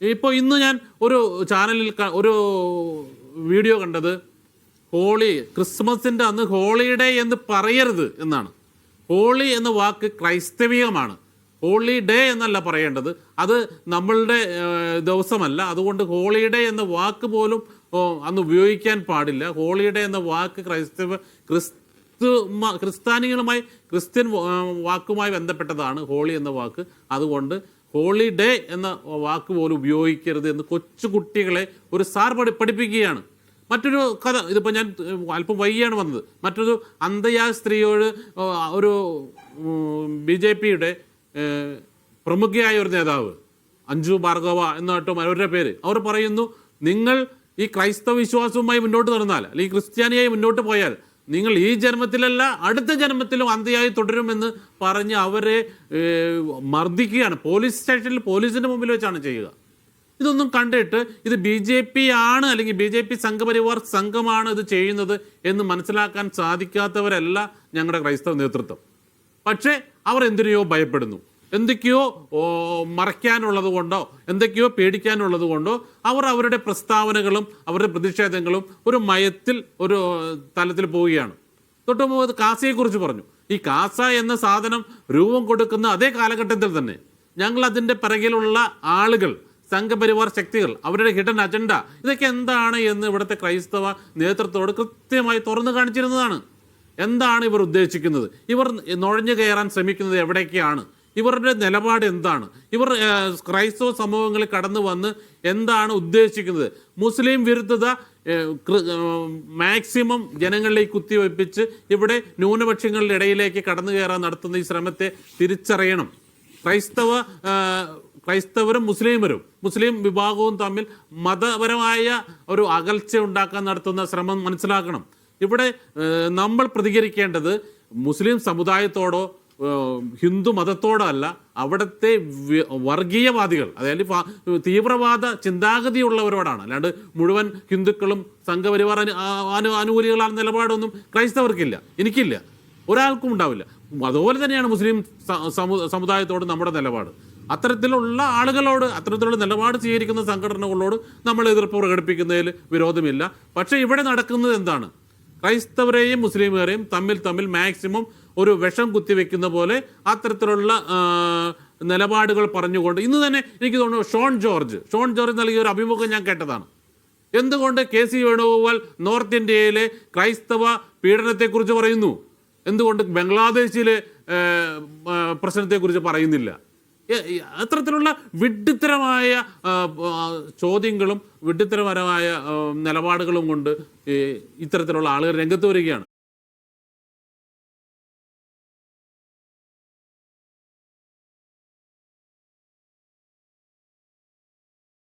ഇപ്പോൾ ഇന്ന് ഞാൻ ഒരു ചാനലിൽ ഒരു വീഡിയോ കണ്ടത് ഹോളി ക്രിസ്മസിന്റെ അന്ന് ഹോളിഡേ എന്ന് പറയരുത് എന്നാണ്. ഹോളി എന്ന വാക്ക് ക്രൈസ്തവികമാണ്. ഹോളി ഡേ എന്നല്ല പറയേണ്ടത്. അത് നമ്മളുടെ ദിവസമല്ല. അതുകൊണ്ട് ഹോളിഡേ എന്ന വാക്ക് പോലും അന്ന് ഉപയോഗിക്കാൻ പാടില്ല. ഹോളിഡേ എന്ന വാക്ക് ക്രൈസ്തവ ക്രിസ്തു ക്രിസ്ത്യാനികളുമായി ക്രിസ്ത്യൻ വാക്കുമായി ബന്ധപ്പെട്ടതാണ് ഹോളി എന്ന വാക്ക്. അതുകൊണ്ട് ഹോളി ഡേ എന്ന വാക്ക് പോലും ഉപയോഗിക്കരുത് എന്ന് കൊച്ചു കുട്ടികളെ ഒരു സാർ പഠി പഠിപ്പിക്കുകയാണ്. മറ്റൊരു കഥ ഇതിപ്പോൾ ഞാൻ അല്പം വൈകിയാണ് വന്നത്. മറ്റൊരു അന്തയാ സ്ത്രീയോട് ഒരു ബി ജെ പിയുടെ പ്രമുഖയായ ഒരു നേതാവ് അഞ്ജു ഭാർഗവ എന്നാട്ടോ അവരുടെ പേര്. അവർ പറയുന്നു നിങ്ങൾ ഈ ക്രൈസ്തവ വിശ്വാസവുമായി മുന്നോട്ട് നടന്നാൽ അല്ലെങ്കിൽ ക്രിസ്ത്യാനിയായി മുന്നോട്ട് പോയാൽ നിങ്ങൾ ഈ ജന്മത്തിലല്ല അടുത്ത ജന്മത്തിലും അന്ത്യയായി തുടരുമെന്ന് പറഞ്ഞ് അവരെ മർദ്ദിക്കുകയാണ്. പോലീസ് സ്റ്റേഷനിൽ പോലീസിന്റെ മുമ്പിൽ വെച്ചാണ് ചെയ്യുക. ഇതൊന്നും കണ്ടിട്ട് ഇത് ബി ജെ പി ആണ് അല്ലെങ്കിൽ ബി ജെ പി സംഘപരിവാർ സംഘമാണ് ഇത് ചെയ്യുന്നത് എന്ന് മനസ്സിലാക്കാൻ സാധിക്കാത്തവരല്ല ഞങ്ങളുടെ ക്രൈസ്തവ നേതൃത്വം. പക്ഷേ അവർ എന്തിനെയോ ഭയപ്പെടുന്നു. എന്തൊക്കെയോ മറയ്ക്കാനുള്ളത് കൊണ്ടോ എന്തൊക്കെയോ പേടിക്കാനുള്ളത് കൊണ്ടോ അവർ അവരുടെ പ്രസ്താവനകളും അവരുടെ പ്രതിഷേധങ്ങളും ഒരു മയത്തിൽ ഒരു തലത്തിൽ പോവുകയാണ്. തൊട്ട് മുമ്പ് കാസയെക്കുറിച്ച് പറഞ്ഞു. ഈ കാസ എന്ന സാധനം രൂപം കൊടുക്കുന്ന അതേ കാലഘട്ടത്തിൽ തന്നെ ഞങ്ങൾ അതിന്റെ പിറകിലുള്ള ആളുകൾ സംഘപരിവാർ ശക്തികൾ അവരുടെ ഹിഡൻ അജണ്ട ഇതൊക്കെ എന്താണ് എന്ന് ഇവിടുത്തെ ക്രൈസ്തവ നേതൃത്വത്തോട് കൃത്യമായി തുറന്നു കാണിച്ചിരുന്നതാണ്. എന്താണ് ഇവർ ഉദ്ദേശിക്കുന്നത്? ഇവർ നുഴഞ്ഞു കയറാൻ ശ്രമിക്കുന്നത് എവിടേക്കാണ്? ഇവരുടെ നിലപാട് എന്താണ്? ഇവർ ക്രൈസ്തവ സമൂഹങ്ങളിൽ കടന്നു വന്ന് എന്താണ് ഉദ്ദേശിക്കുന്നത്? മുസ്ലിം വിരുദ്ധത മാക്സിമം ജനങ്ങളിലേക്ക് കുത്തിവെപ്പിച്ച് ഇവിടെ ന്യൂനപക്ഷങ്ങളുടെ ഇടയിലേക്ക് കടന്നു കയറാൻ നടത്തുന്ന ഈ ശ്രമത്തെ തിരിച്ചറിയണം. ക്രൈസ്തവ ക്രൈസ്തവരും മുസ്ലിമരും മുസ്ലിം വിഭാഗവും തമ്മിൽ മതപരമായ ഒരു അകൽച്ച ഉണ്ടാക്കാൻ നടത്തുന്ന ശ്രമം മനസ്സിലാക്കണം. ഇവിടെ നമ്മൾ പ്രതികരിക്കേണ്ടത് മുസ്ലിം സമുദായത്തോടോ ഹിന്ദു മതത്തോടല്ല അവിടുത്തെ വർഗീയവാദികൾ അതായത് തീവ്രവാദ ചിന്താഗതിയുള്ളവരോടാണ്. അല്ലാണ്ട് മുഴുവൻ ഹിന്ദുക്കളും സംഘപരിവാർ അനു അനുകൂലികളാണ് നിലപാടൊന്നും ക്രൈസ്തവർക്കില്ല എനിക്കില്ല. ഒരാൾക്കും ഉണ്ടാവില്ല. അതുപോലെ തന്നെയാണ് മുസ്ലിം സമുദായത്തോട് നമ്മുടെ നിലപാട്. അത്തരത്തിലുള്ള ആളുകളോട് അത്തരത്തിലുള്ള നിലപാട് സ്വീകരിക്കുന്ന സംഘടനകളോട് നമ്മൾ എതിർപ്പ് പ്രകടിപ്പിക്കുന്നതിൽ വിരോധമില്ല. പക്ഷേ ഇവിടെ നടക്കുന്നത് എന്താണ്? ക്രൈസ്തവരെയും മുസ്ലിമുകാരെയും തമ്മിൽ തമ്മിൽ മാക്സിമം ഒരു വിഷം കുത്തിവെക്കുന്ന പോലെ അത്തരത്തിലുള്ള നിലപാടുകൾ പറഞ്ഞുകൊണ്ട് ഇന്ന് തന്നെ എനിക്ക് തോന്നുന്നു ഷോൺ ജോർജ് ഷോൺ ജോർജ് നൽകിയ ഒരു അഭിമുഖം ഞാൻ കേട്ടതാണ്. എന്തുകൊണ്ട് കെ സി വേണുഗോപാൽ നോർത്ത് ഇന്ത്യയിലെ ക്രൈസ്തവ പീഡനത്തെക്കുറിച്ച് പറയുന്നു? എന്തുകൊണ്ട് ബംഗ്ലാദേശിലെ പ്രശ്നത്തെക്കുറിച്ച് പറയുന്നില്ല? അത്തരത്തിലുള്ള ആ, ചോദ്യങ്ങളും വിഡ്ഢിത്തരപരമായ നിലപാടുകളും കൊണ്ട് ഇത്തരത്തിലുള്ള ആളുകൾ രംഗത്ത് വരികയാണ്.